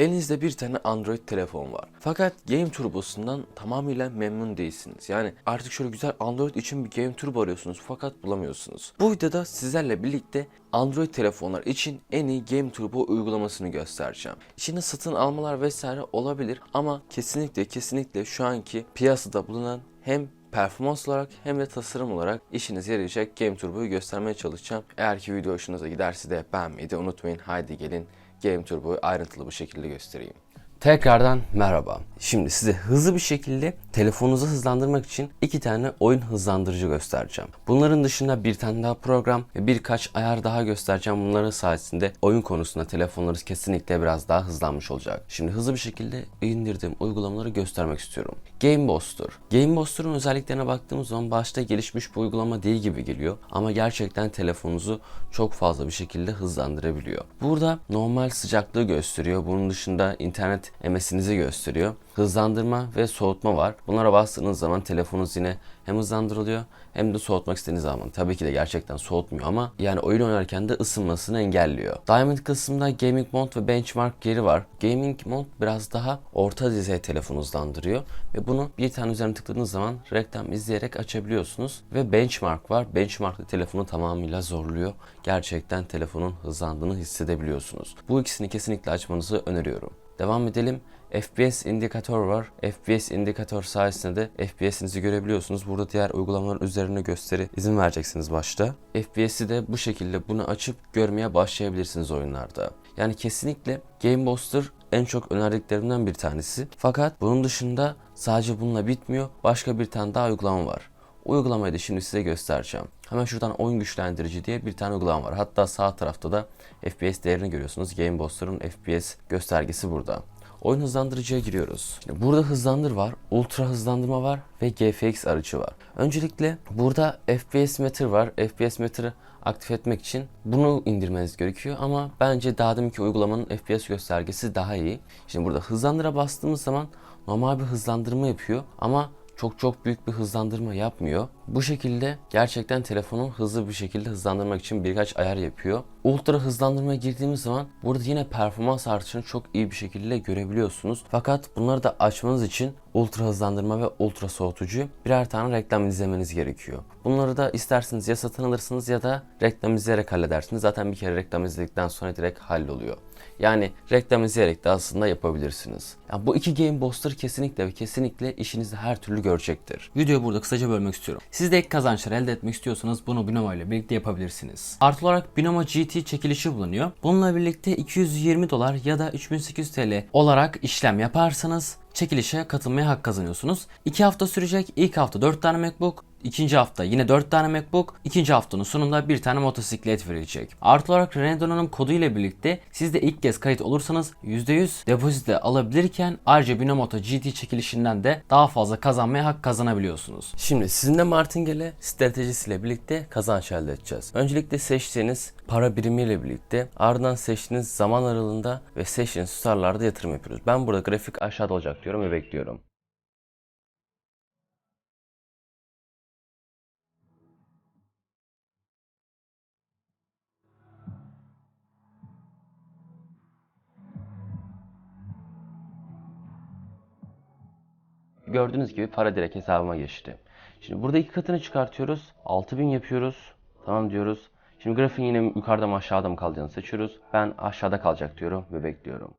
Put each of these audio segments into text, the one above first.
Elinizde bir tane Android telefon var. Fakat Game Turbo'sundan tamamıyla memnun değilsiniz. Yani artık şöyle güzel Android için bir Game Turbo arıyorsunuz fakat bulamıyorsunuz. Bu videoda sizlerle birlikte Android telefonlar için en iyi Game Turbo uygulamasını göstereceğim. İçinde satın almalar vesaire olabilir ama kesinlikle kesinlikle şu anki piyasada bulunan hem performans olarak hem de tasarım olarak işinize yarayacak Game Turbo'yu göstermeye çalışacağım. Eğer ki video hoşunuza giderse de beğenmeyi de unutmayın. Haydi gelin Game Turbo'yu ayrıntılı bir şekilde göstereyim. Tekrardan merhaba. Şimdi size hızlı bir şekilde telefonunuzu hızlandırmak için iki tane oyun hızlandırıcı göstereceğim. Bunların dışında bir tane daha program ve birkaç ayar daha göstereceğim. Bunların sayesinde oyun konusunda telefonlarınız kesinlikle biraz daha hızlanmış olacak. Şimdi hızlı bir şekilde indirdiğim uygulamaları göstermek istiyorum. Game Booster. Game Booster'ın özelliklerine baktığımız zaman başta gelişmiş bir uygulama değil gibi geliyor. Ama gerçekten telefonunuzu çok fazla bir şekilde hızlandırabiliyor. Burada normal sıcaklığı gösteriyor. Bunun dışında internet MS'inizi gösteriyor. Hızlandırma ve soğutma var. Bunlara bastığınız zaman telefonunuz yine hem hızlandırılıyor hem de soğutmak istediğiniz zaman. Tabii ki de gerçekten soğutmuyor ama yani oyun oynarken de ısınmasını engelliyor. Diamond kısmında Gaming Mode ve Benchmark yeri var. Gaming Mode biraz daha orta düzey telefon hızlandırıyor ve bunu bir tane üzerine tıkladığınız zaman reklam izleyerek açabiliyorsunuz. Ve Benchmark var. Benchmark da telefonu tamamıyla zorluyor. Gerçekten telefonun hızlandığını hissedebiliyorsunuz. Bu ikisini kesinlikle açmanızı öneriyorum. Devam edelim. FPS indikatör var. FPS indikatör sayesinde de FPS'inizi görebiliyorsunuz. Burada diğer uygulamaların üzerine gösteri izin vereceksiniz başta. FPS'i de bu şekilde bunu açıp görmeye başlayabilirsiniz oyunlarda. Yani kesinlikle Game Booster en çok önerdiklerimden bir tanesi. Fakat bunun dışında sadece bununla bitmiyor. Başka bir tane daha uygulama var. Uygulamayı da şimdi size göstereceğim. Hemen şuradan oyun güçlendirici diye bir tane uygulama var. Hatta sağ tarafta da FPS değerini görüyorsunuz. Game Booster'ın FPS göstergesi burada. Oyun hızlandırıcıya giriyoruz. Burada hızlandır var, ultra hızlandırma var ve GFX aracı var. Öncelikle burada FPS meter var. FPS meter'ı aktif etmek için bunu indirmeniz gerekiyor ama bence daha deminki uygulamanın FPS göstergesi daha iyi. Şimdi burada hızlandıra bastığımız zaman normal bir hızlandırma yapıyor ama çok çok büyük bir hızlandırma yapmıyor. Bu şekilde gerçekten telefonu hızlı bir şekilde hızlandırmak için birkaç ayar yapıyor. Ultra hızlandırmaya girdiğimiz zaman burada yine performans artışını çok iyi bir şekilde görebiliyorsunuz. Fakat bunları da açmanız için ultra hızlandırma ve ultra soğutucu birer tane reklam izlemeniz gerekiyor. Bunları da isterseniz ya satın alırsınız ya da reklam izleyerek halledersiniz. Zaten bir kere reklam izledikten sonra direkt halloluyor. Yani reklam izleyerek de aslında yapabilirsiniz. Yani bu iki Game Booster kesinlikle ve kesinlikle işinizi her türlü görecektir. Videoyu burada kısaca bölmek istiyorum. Siz de ek kazançlar elde etmek istiyorsanız bunu Binomo ile birlikte yapabilirsiniz. Artı olarak Binomo GT çekilişi bulunuyor. Bununla birlikte 220 dolar ya da 3800 TL olarak işlem yaparsanız çekilişe katılmaya hak kazanıyorsunuz. 2 hafta sürecek. İlk hafta 4 tane MacBook, İkinci hafta yine 4 tane MacBook, ikinci haftanın sonunda bir tane motosiklet verilecek. Artı olarak Rene Donanım kodu ile birlikte siz de ilk kez kayıt olursanız %100 depozite alabilirken ayrıca Binomoto GT çekilişinden de daha fazla kazanmaya hak kazanabiliyorsunuz. Şimdi sizinle Martingale stratejisiyle birlikte kazanç elde edeceğiz. Öncelikle seçtiğiniz para birimiyle birlikte ardından seçtiğiniz zaman aralığında ve seçtiğiniz tutarlarda yatırım yapıyoruz. Ben burada grafik aşağıda olacak diyorum ve bekliyorum. Gördüğünüz gibi para direkt hesabıma geçti. Şimdi burada iki katını çıkartıyoruz. 6000 yapıyoruz. Tamam diyoruz. Şimdi grafiğin yine yukarıda mı aşağıda mı kalacağını seçiyoruz. Ben aşağıda kalacak diyorum ve bekliyorum.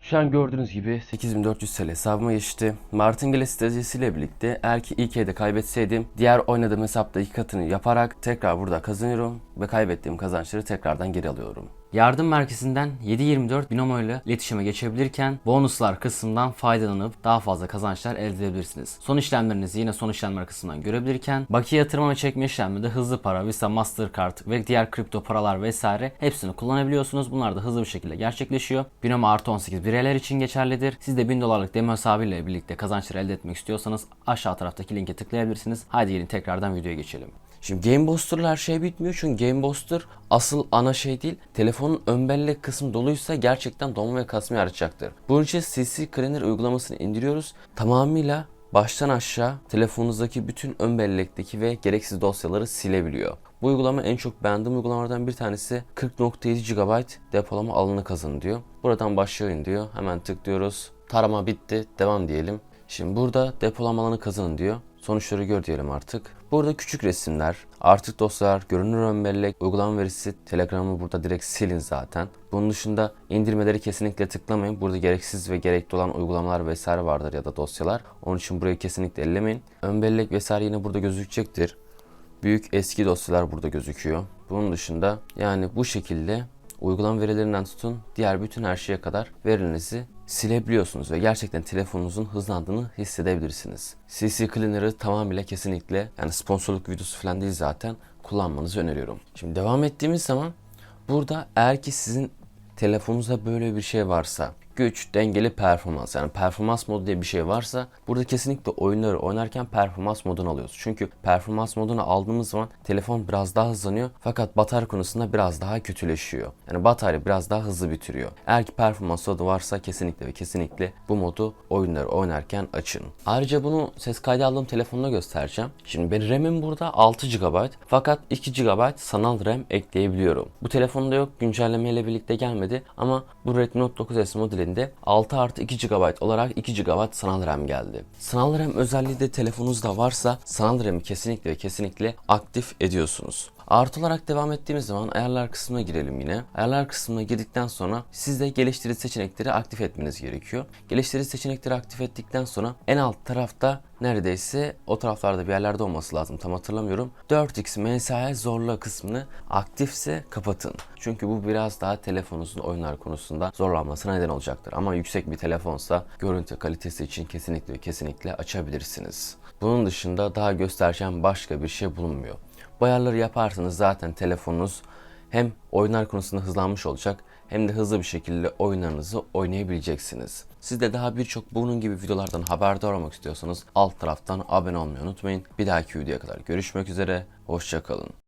Şu an gördüğünüz gibi 8400 TL hesabıma geçti. Martingale stratejisiyle birlikte eğer ki ilk evde kaybetseydim diğer oynadığım hesapta iki katını yaparak tekrar burada kazanıyorum ve kaybettiğim kazançları tekrardan geri alıyorum. Yardım merkezinden 724 Binomo ile iletişime geçebilirken bonuslar kısmından faydalanıp daha fazla kazançlar elde edebilirsiniz. Son işlemlerinizi yine son işlemler kısmından görebilirken bakiye yatırma ve çekme işleminde hızlı para, Visa, Mastercard ve diğer kripto paralar vesaire hepsini kullanabiliyorsunuz. Bunlar da hızlı bir şekilde gerçekleşiyor. Binomo artı 18 bireyler için geçerlidir. Siz de 1000 dolarlık demo hesabıyla birlikte kazançları elde etmek istiyorsanız aşağı taraftaki linke tıklayabilirsiniz. Haydi gelin tekrardan videoya geçelim. Şimdi Game Booster'la her şey bitmiyor çünkü Game Booster asıl ana şey değil. Telefonun ön bellek kısmı doluysa gerçekten donma ve kasmayı arayacaktır. Bunun için CC Cleaner uygulamasını indiriyoruz. Tamamıyla baştan aşağı telefonunuzdaki bütün ön bellekteki ve gereksiz dosyaları silebiliyor. Bu uygulama en çok beğendiğim uygulamalardan bir tanesi 40.7 GB depolama alanı kazanın diyor. Buradan başlayın diyor. Hemen tıklıyoruz. Tarama bitti. Devam diyelim. Şimdi burada depolama alanı kazanın diyor. Sonuçları gör diyelim artık. Burada küçük resimler, artık dosyalar, görünür ön bellek, uygulama verisi, Telegram'ı burada direkt silin zaten. Bunun dışında indirmeleri kesinlikle tıklamayın. Burada gereksiz ve gerekli olan uygulamalar vesaire vardır ya da dosyalar. Onun için burayı kesinlikle ellemeyin. Ön bellek vesaire yine burada gözükecektir. Büyük eski dosyalar burada gözüküyor. Bunun dışında yani bu şekilde uygulama verilerinden tutun diğer bütün her şeye kadar verilerinizi silebiliyorsunuz ve gerçekten telefonunuzun hızlandığını hissedebilirsiniz. CC Cleaner'ı tamamıyla kesinlikle yani sponsorluk videosu falan değil zaten kullanmanızı öneriyorum. Şimdi devam ettiğimiz zaman burada eğer ki sizin telefonunuzda böyle bir şey varsa güç, dengeli performans yani performans modu diye bir şey varsa burada kesinlikle oyunları oynarken performans modunu alıyoruz. Çünkü performans modunu aldığımız zaman telefon biraz daha hızlanıyor fakat batarya konusunda biraz daha kötüleşiyor. Yani batarya biraz daha hızlı bitiriyor. Eğer ki performans modu varsa kesinlikle ve kesinlikle bu modu oyunları oynarken açın. Ayrıca bunu ses kaydı aldığım telefonda göstereceğim. Şimdi benim RAM'im burada 6 GB fakat 2 GB sanal RAM ekleyebiliyorum. Bu telefonda yok güncellemeyle birlikte gelmedi ama bu Redmi Note 9S modelinde 6 artı 2 GB olarak 2 GB sanal RAM geldi. Sanal RAM özelliği de telefonunuzda varsa sanal RAM'i kesinlikle ve kesinlikle aktif ediyorsunuz. Artı olarak devam ettiğimiz zaman ayarlar kısmına girelim yine. Ayarlar kısmına girdikten sonra sizde geliştirici seçenekleri aktif etmeniz gerekiyor. Geliştirici seçenekleri aktif ettikten sonra en alt tarafta neredeyse o taraflarda bir yerlerde olması lazım tam hatırlamıyorum. 4x MSI zorla kısmını aktifse kapatın. Çünkü bu biraz daha telefonunuzun oyunlar konusunda zorlanmasına neden olacaktır. Ama yüksek bir telefonsa görüntü kalitesi için kesinlikle kesinlikle açabilirsiniz. Bunun dışında daha göstereceğim başka bir şey bulunmuyor. Bu ayarları yaparsanız zaten telefonunuz hem oyunlar konusunda hızlanmış olacak hem de hızlı bir şekilde oyunlarınızı oynayabileceksiniz. Siz de daha birçok bunun gibi videolardan haberdar olmak istiyorsanız alt taraftan abone olmayı unutmayın. Bir dahaki videoya kadar görüşmek üzere, hoşçakalın.